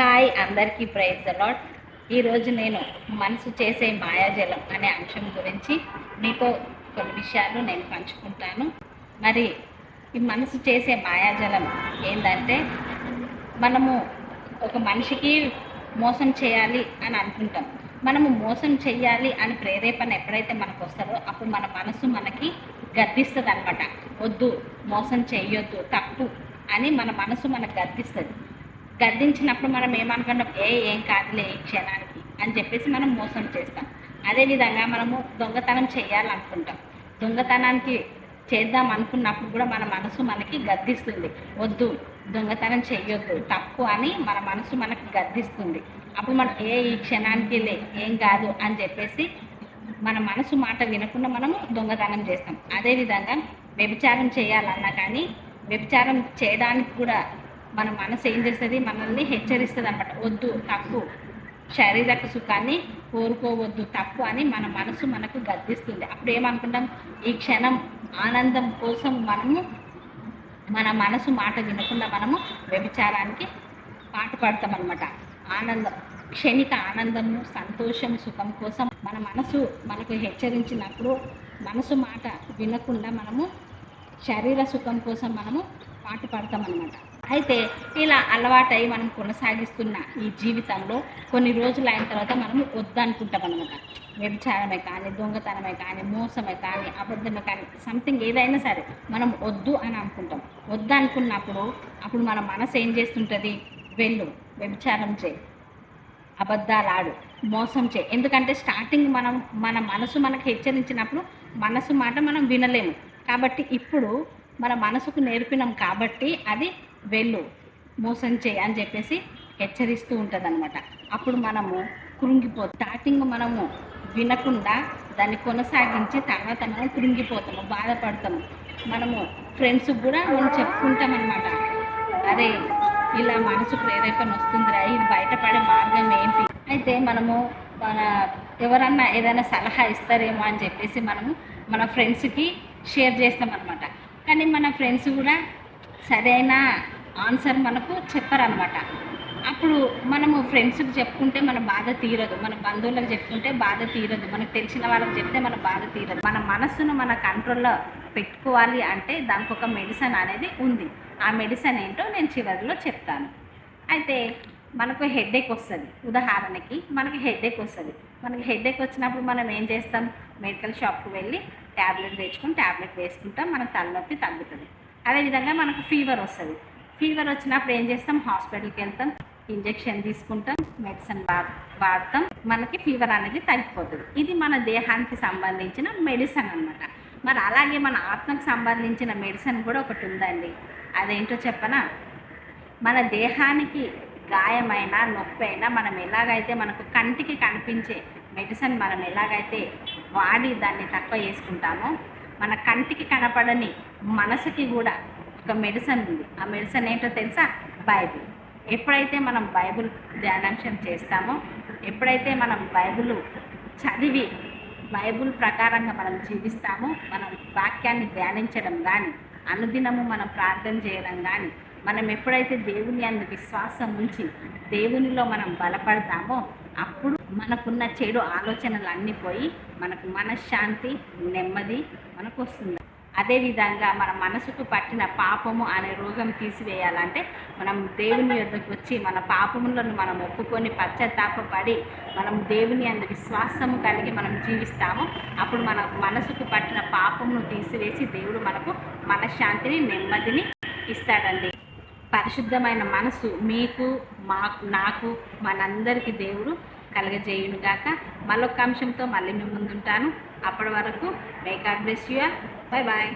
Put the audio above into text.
Hi అందరికీ praise allot ఈరోజు నేను మనసు చేసే మాయాజలం అనే అంశం గురించి మీతో కొన్ని విషయాలు నేను పంచుకుంటాను. మరి ఈ మనసు చేసే మాయాజలం ఏంటంటే మనము ఒక మనిషికి మోసం చేయాలి అని అనుకుంటాం. మనము మోసం చేయాలి అని ప్రేరేపణ ఎప్పుడైతే మనకు వస్తుందో అప్పుడు మన మనసు మనకి గద్దిస్తుంది అనమాట వద్దు మోసం చేయొద్దు తప్పు అని మన మనసు మనకు గద్దిస్తుంది. గద్దించినప్పుడు మనం ఏమనుకుంటాం ఏ ఏం కాదులే ఈ క్షణానికి అని చెప్పేసి మనం మోసం చేస్తాం. అదేవిధంగా మనము దొంగతనం చేయాలనుకుంటాం. దొంగతనానికి చేద్దాం అనుకున్నప్పుడు కూడా మన మనసు మనకి గద్దిస్తుంది. వద్దు దొంగతనం చేయొద్దు తప్పు అని మన మనసు మనకి గద్దిస్తుంది. అప్పుడు మనం ఏ ఈ క్షణానికి లే ఏం కాదు అని చెప్పేసి మన మనసు మాట వినకుండా మనము దొంగతనం చేస్తాం. అదేవిధంగా వ్యభిచారం చేయాలన్నా కానీ వ్యభిచారం చేయడానికి కూడా మన మనసు ఏం చేస్తుంది? మనల్ని హెచ్చరిస్తుంది అనమాట వద్దు తప్పు. శారీరక సుఖాన్ని కోరుకోవద్దు తప్పు అని మన మనసు మనకు గర్దిస్తుంది అప్పుడు ఏమనుకుంటాం? ఈ క్షణం ఆనందం కోసం మనము మన మనసు మాట వినకుండా మనము వ్యభిచారానికి పాటు పడతాం అనమాట ఆనందం క్షణిక ఆనందము సంతోషం సుఖం కోసం మన మనసు మనకు హెచ్చరించినప్పుడు మనసు మాట వినకుండా మనము శరీర సుఖం కోసం మనము పాటు పడతాం అనమాట అయితే ఇలా అలవాటై మనం కొనసాగిస్తున్న ఈ జీవితంలో కొన్ని రోజులు అయిన తర్వాత మనం వద్దనుకుంటాం అనమాట వ్యభిచారమే కానీ దొంగతనమే కానీ మోసమే కానీ అబద్ధమే కానీ సంథింగ్ ఏదైనా సరే మనం వద్దు అని అనుకుంటాం. వద్దు అనుకున్నప్పుడు అప్పుడు మన మనసు ఏం చేస్తుంటుంది? వెళ్ళు వ్యభిచారం చేయి అబద్ధాలు ఆడు మోసం చేయి. ఎందుకంటే స్టార్టింగ్ మనం మన మనసు మనకు హెచ్చరించినప్పుడు మనసు మాట మనం వినలేము. కాబట్టి ఇప్పుడు మన మనసుకు నేర్పినాం కాబట్టి అది వెళ్ళు మోసం చేయి అని చెప్పేసి హెచ్చరిస్తూ ఉంటుంది అనమాట అప్పుడు మనము కృంగిపో స్టార్టింగ్ మనము వినకుండా దాన్ని కొనసాగించి తర్వాత మనం కృంగిపోతాము బాధపడతాము. మనము ఫ్రెండ్స్కి కూడా మనం చెప్పుకుంటాం అనమాట అరే ఇలా మనసు ప్రేరేపణ వస్తుందిరా ఇది బయటపడే మార్గం ఏంటి? అయితే మనము మన ఎవరన్నా ఏదైనా సలహా ఇస్తారేమో అని చెప్పేసి మనము మన ఫ్రెండ్స్కి షేర్ చేస్తాం అనమాట కానీ మన ఫ్రెండ్స్ కూడా సరైన ఆన్సర్ మనకు చెప్పరనమాట అప్పుడు మనము ఫ్రెండ్స్కి చెప్పుకుంటే మన బాధ తీరదు. మన బంధువులకు చెప్పుకుంటే బాధ తీరదు. మనకు తెలిసిన వాళ్ళకి చెప్తే మన బాధ తీరదు. మన మనస్సును మన కంట్రోల్లో పెట్టుకోవాలి అంటే దానికి ఒక మెడిసిన్ అనేది ఉంది. ఆ మెడిసిన్ ఏంటో నేను చివరిలో చెప్తాను. అయితే మనకు హెడేక్ వస్తుంది. ఉదాహరణకి మనకి హెడేక్ వస్తుంది. మనకి హెడేక్ వచ్చినప్పుడు మనం ఏం చేస్తాం? మెడికల్ షాప్కి వెళ్ళి ట్యాబ్లెట్ తెచ్చుకొని ట్యాబ్లెట్ వేసుకుంటాం. మనకు తలనొప్పి తగ్గుతుంది. అదేవిధంగా మనకు ఫీవర్ వస్తుంది. ఫీవర్ వచ్చినప్పుడు ఏం చేస్తాం? హాస్పిటల్కి వెళ్తాం ఇంజెక్షన్ తీసుకుంటాం మెడిసిన్ వా వాడతాం. మనకి ఫీవర్ అనేది తగ్గిపోతుంది. ఇది మన దేహానికి సంబంధించిన మెడిసిన్ అన్నమాట. మరి అలాగే మన ఆత్మకు సంబంధించిన మెడిసిన్ కూడా ఒకటి ఉందండి. అదేంటో చెప్పనా? మన దేహానికి గాయమైన నొప్పి అయినా మనం ఎలాగైతే మనకు కంటికి కనిపించే మెడిసిన్ మనం ఎలాగైతే వాడి దాన్ని తక్కువ చేసుకుంటామో మన కంటికి కనపడని మనసుకి కూడా ఒక మెడిసిన్ ఉంది. ఆ మెడిసిన్ ఏంటో తెలుసా? బైబిల్. ఎప్పుడైతే మనం బైబిల్ ధ్యానాంశం చేస్తామో ఎప్పుడైతే మనం బైబిల్ చదివి బైబిల్ ప్రకారంగా మనం జీవిస్తామో మనం వాక్యాన్ని ధ్యానించడం కానీ అనుదినము మనం ప్రార్థన చేయడం కానీ మనం ఎప్పుడైతే దేవుని అందు విశ్వాసం ఉంచి దేవునిలో మనం బలపడతామో అప్పుడు మనకున్న చెడు ఆలోచనలు అన్నీ పోయి మనకు మనశ్శాంతి నెమ్మది మనకు వస్తుంది అదేవిధంగా మన మనసుకు పట్టిన పాపము అనే రోగం తీసివేయాలంటే మనం దేవుని యొద్దకు వచ్చి మన పాపములను మనం ఒప్పుకొని పశ్చాత్తాపడి మనం దేవుని అందు విశ్వాసము కలిగి మనం జీవిస్తాము. అప్పుడు మన మనసుకు పట్టిన పాపమును తీసివేసి దేవుడు మనకు మనశ్శాంతిని నెమ్మదిని ఇస్తాడండి. పరిశుద్ధమైన మనసు మీకు మాకు నాకు మనందరికీ దేవుడు కలగజేయును మళ్ళొక అంశంతో మళ్ళీ మీ ముందుంటాను. అప్పటి వరకు may God bless you bye bye